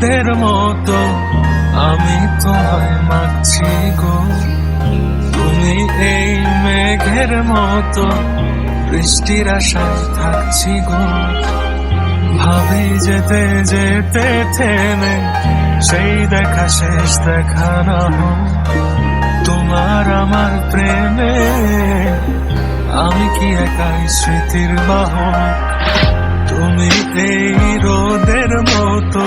রোদের মতো আমি তোমায় মাছি গো। তুমি এই মেঘের মতো বৃষ্টির আশায় থাকছি গো। ভাবি যেতে যেতে থেমে, সেই দেখা শেষ দেখা তোমার আমার প্রেমে আমি কি একাই স্মৃতির বাহক? তুমি এই রোদের মতো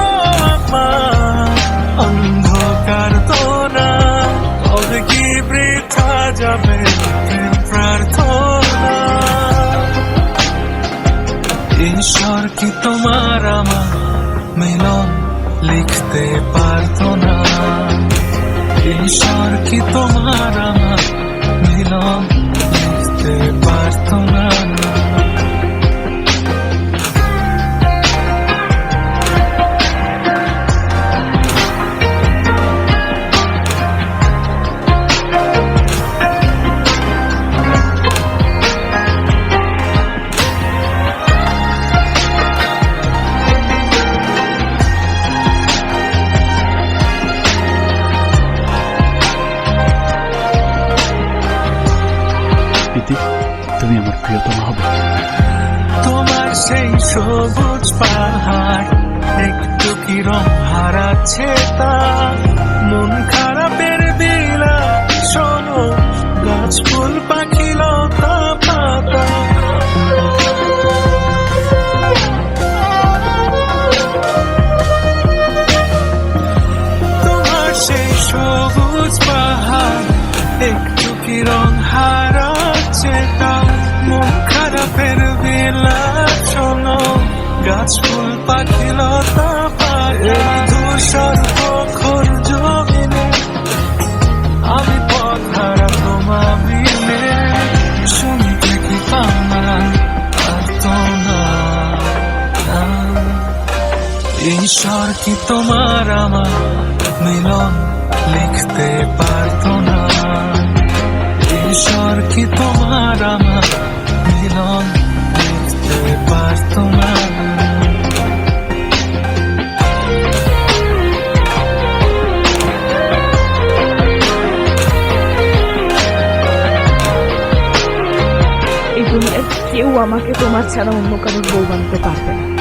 আমার অন্ধকার তো না, তবে কি বৃথা যাবে প্রার্থনা? ঈশ্বর কি তোমার আমার মিলন লিখতে পারতো না? ঈশ্বর কি তোমার তুমি আমার প্রিয়তমা হবে। তোমার সেই সবুজ পাহাড়, একটু কি রং হারাচ্ছে তা। মন খারাপের দিলা শোনো গাছ ফুল পাখি লতা পাতা। তোমার সেই সবুজ পাহাড়, একটু কি রং হারাচ্ছে গাছ ফুল পাখি লতা পাতা ধূসর প্রখর জমিনে আমি পথ হারা তোমা মিলে। শুনতে কি না ঈশ্বর কি তোমার আমার মিলন লিখতে পারতো না? ঈশ্বর কি তোমার কেউ আমাকে তোমার ছাড়া অন্য কারোর বউ বানাতে পারবে না।